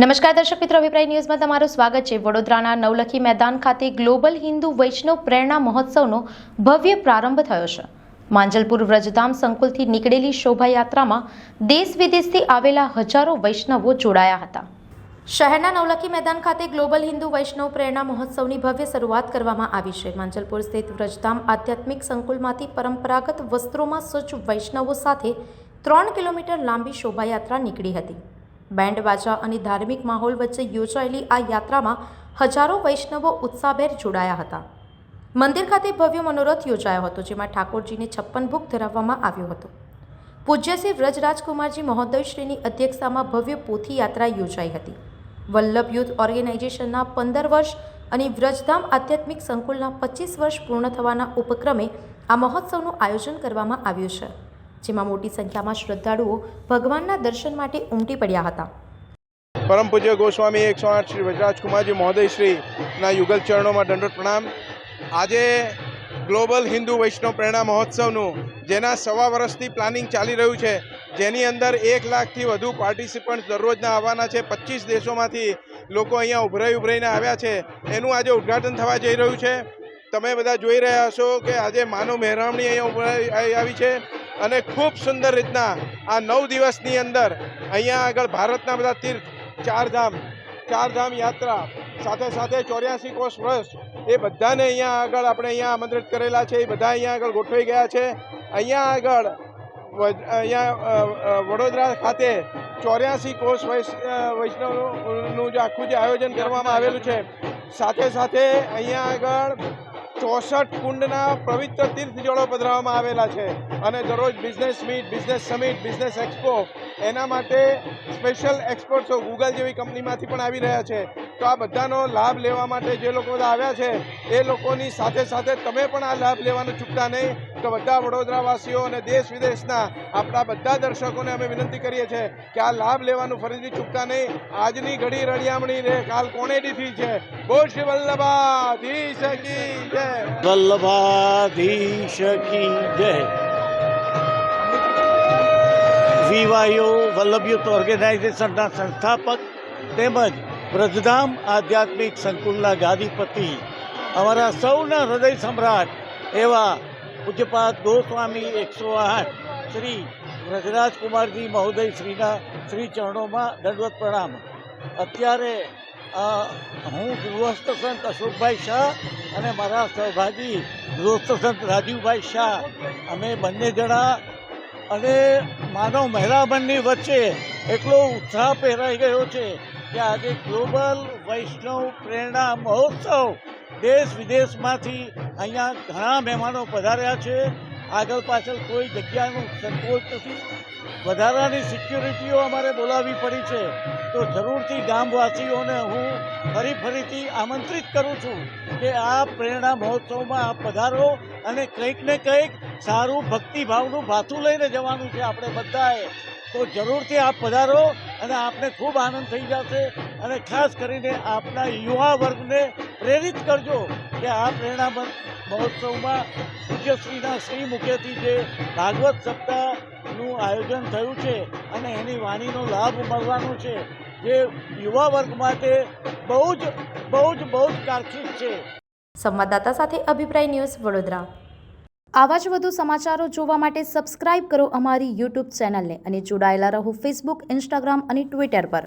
નમસ્કાર દર્શક મિત્રો, અભિપ્રાય ન્યૂઝમાં તમારું સ્વાગત છે. વડોદરાના નવલખી મેદાન ખાતે ગ્લોબલ હિન્દુ વૈષ્ણવ પ્રેરણા મહોત્સવનો ભવ્ય પ્રારંભ થયો છે. માંજલપુર વ્રજધામ સંકુલથી નીકળેલી શોભાયાત્રામાં દેશ વિદેશથી આવેલા હજારો વૈષ્ણવો જોડાયા હતા. શહેરના નવલખી મેદાન ખાતે ગ્લોબલ હિન્દુ વૈષ્ણવ પ્રેરણા મહોત્સવની ભવ્ય શરૂઆત કરવામાં આવી છે. માંજલપુર સ્થિત વ્રજધામ આધ્યાત્મિક સંકુલમાંથી પરંપરાગત વસ્ત્રોમાં સજ્જ વૈષ્ણવો સાથે ત્રણ કિલોમીટર લાંબી શોભાયાત્રા નીકળી હતી. બેન્ડ બાજા અને ધાર્મિક માહોલ વચ્ચે યોજાયેલી આ યાત્રામાં હજારો વૈષ્ણવો ઉત્સાહભેર જોડાયા હતા. મંદિર ખાતે ભવ્ય મનોરથ યોજાયો હતો, જેમાં ઠાકોરજીને છપ્પન ભોગ ધરાવવામાં આવ્યો હતો. પૂજ્ય શ્રી રાજકુમારજી મહોદયશ્રીની અધ્યક્ષતામાં ભવ્ય પોથી યાત્રા યોજાઈ હતી. વલ્લભ યુથ ઓર્ગેનાઇઝેશનના પંદર વર્ષ અને વ્રજધામ આધ્યાત્મિક સંકુલના પચીસ વર્ષ પૂર્ણ થવાના ઉપક્રમે આ મહોત્સવનું આયોજન કરવામાં આવ્યું છે. જેમાં મોટી સંખ્યામાં શ્રદ્ધાળુઓ ભગવાનના દર્શન માટે ઉમટી પડ્યા હતા. પરમ પૂજ્ય ગોસ્વામી એકસો આઠ શ્રી વજરાજકુમારજી મહોદય શ્રીના યુગલ ચરણોમાં દંડોત પ્રણામ. આજે ગ્લોબલ હિન્દુ વૈષ્ણવ પ્રેરણા મહોત્સવનું જેના સવા વર્ષથી પ્લાનિંગ ચાલી રહ્યું છે, જેની અંદર એક લાખથી વધુ પાર્ટિસિપન્ટ દરરોજના આવવાના છે. પચીસ દેશોમાંથી લોકો અહીંયા ઉભરાઈ ઉભરાઈને આવ્યા છે. એનું આજે ઉદ્ઘાટન થવા જઈ રહ્યું છે. તમે બધા જોઈ રહ્યા હશો કે આજે માનવ મહેરામણી અહીંયા ઉભરાઈ આવી છે. અને ખૂબ સુંદર રીતના આ નવ દિવસની અંદર અહીંયા આગળ ભારતના બધા તીર્થ, ચારધામ ચારધામ યાત્રા, સાથે સાથે ચોર્યાસી કોષ વર્ષ, એ બધાને અહીંયા આગળ આપણે અહીંયા આમંત્રિત કરેલા છે, એ બધા અહીંયા આગળ ગોઠવાઈ ગયા છે. અહીંયા આગળ અહીંયા વડોદરા ખાતે ચોર્યાસી કોષ વૈષ્ણવનું જે આખું જે આયોજન કરવામાં આવેલું છે, સાથે સાથે અહીંયા આગળ ચોસઠ કુંડના પવિત્ર તીર્થ જળો પધરાવવામાં આવેલા છે. અને દરરોજ business meet business summit business expo એના માટે સ્પેશિયલ એક્સપર્ટ્સો ગૂગલ જેવી કંપનીમાંથી પણ આવી રહ્યા છે. તો આ બધાનો લાભ લેવા માટે જે લોકો બધા આવ્યા છે, એ લોકોની સાથે સાથે તમે પણ આ લાભ લેવાનું ચૂકતા નહીં. તો બધા વડોદરાવાસીઓ અને દેશ વિદેશના આપણા બધા દર્શકોને અમે વિનંતી કરીએ છીએ કે આ લાભ લેવાનું ફરીથી ચૂકતા નહીં. આજની ઘડી રળિયામણી રે કાલ કોણેડીથી છે. બોલ શ્રી વલ્લભાધીશ કી જય. વલ્લભાધીશ કી જય. વીવાયો વલ્લભ યુથ ઓર્ગેનાઇઝેશનના સંસ્થાપક તેમજ વ્રજધામ આધ્યાત્મિક સંકુલના ગાદીપતિ. અમારા સૌના હૃદય સમ્રાટ એવા પૂજ્યપાદ ગોસ્વામી એકસો આઠ, શ્રી વ્રજરાજકુમારજી મહોદય શ્રીના શ્રી ચરણોમાં દંડવત પ્રણામ. અત્યારે હું ગૃહસ્થ સંત અશોકભાઈ શાહ અને મારા સહભાગી ગૃહસ્થ સંત રાજીવભાઈ શાહ. અમે બંને જણા અને માનવ મહેરામણની વચ્ચે એટલો ઉત્સાહ પહેરાઈ ગયો છે કે આજે ગ્લોબલ વૈષ્ણવ પ્રેરણા મહોત્સવ દેશ વિદેશમાંથી અહીંયા ઘણા મહેમાનો પધાર્યા છે. આગળ પાછળ કોઈ જગ્યાનું સંકોચ નથી. વધારાની સિક્યુરિટીઓ અમારે બોલાવવી પડી છે. તો જરૂરથી ગામવાસીઓને હું ફરી ફરીથી આમંત્રિત કરું છું કે આ પ્રેરણા મહોત્સવમાં આપ પધારો અને કંઈક ને કંઈક સારું ભક્તિભાવનું ભાથું લઈને જવાનું છે આપણે બધાએ. તો જરૂરથી આપ પધારો અને આપને ખૂબ આનંદ થઈ જશે. અને ખાસ કરીને આપના યુવા વર્ગને પ્રેરિત કરજો કે આ પ્રેરણા મ- મહોત્સવમાં પૂજ્યશ્રીના શ્રી મુખેથી જે ભાગવત સપ્તાહનું આયોજન થયું છે અને એની વાણીનો લાભ મળવાનો છે જે યુવા વર્ગ માટે બહુ જ બહુ જ બહુ જ કારખીત છે. સંવાદદાતા સાથે અભિપ્રાય ન્યૂઝ વડોદરા. આવા જ વધુ સમાચારો જોવા માટે સબસ્ક્રાઇબ કરો અમારી યુટ્યુબ ચેનલને અને જોડાયેલા રહો ફેસબુક ઇન્સ્ટાગ્રામ અને ટ્વિટર પર.